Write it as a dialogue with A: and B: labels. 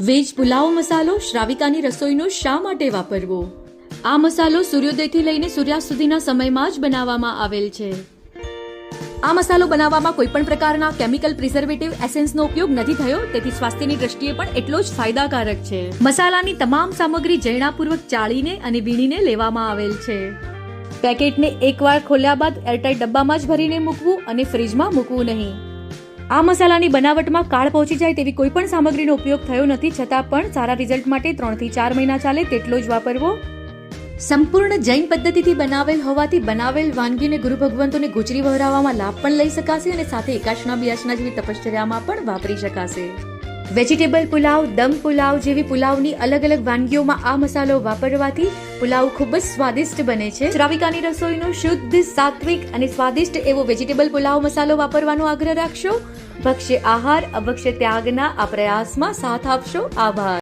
A: Veg pulao મસાલો શ્રાવિકાની રસોઈનો શા માટે વાપરવો? આ મસાલો સૂર્યોદયથી લઈને સૂર્યાસ્ત સુધીના સમયમાં જ બનાવવામાં આવેલ છે. આ મસાલો બનાવવામાં કોઈ પણ પ્રકારના કેમિકલ પ્રિઝર્વેટિવ એસેન્સનો ઉપયોગ નથી થયો, તેથી સ્વાસ્થ્યની દ્રષ્ટિએ પણ એટલો જ ફાયદાકારક છે. મસાલાની તમામ સામગ્રી જૈણાપૂર્વક ચાળીને અને વીણીને લેવામાં આવેલ છે. પેકેટને એકવાર ખોલ્યા બાદ એરટાઈટ ડબ્બામાં જ ભરીને મૂકવું અને ફ્રીજમાં મૂકવું નહીં. આ મસાલાની બનાવટમાં કાળ પહોંચી જાય તેવી કોઈ પણ સામગ્રીનો ઉપયોગ થયો નથી, છતાં પણ સારા રિઝલ્ટ માટે ત્રણથી ચાર મહિના ચાલે તેટલો જ વાપરવો. સંપૂર્ણ જૈન પદ્ધતિથી બનાવેલ હોવાથી બનાવેલ વાનગીને ગુરુ ભગવંતોને ગુજરી વહરાવવામાં લાભ પણ લઈ શકાશે અને સાથે એકાશના બિયાશના જેવી તપશ્ચર્યામાં પણ વાપરી શકાશે. વેજીટેબલ પુલાવ, દમ પુલાવ જેવી પુલાવની અલગ અલગ વાનગીઓમાં આ મસાલો વાપરવાથી પુલાવ ખૂબ જ સ્વાદિષ્ટ બને છે. શ્રાવિકાની રસોઈનો શુદ્ધ, સાત્વિક અને સ્વાદિષ્ટ એવો વેજીટેબલ પુલાવ મસાલો વાપરવાનો આગ્રહ રાખશો? ભક્ષ્ય આહાર, અભક્ષ્ય ત્યાગના આ પ્રયાસમાં સાથ આપશો. આભાર.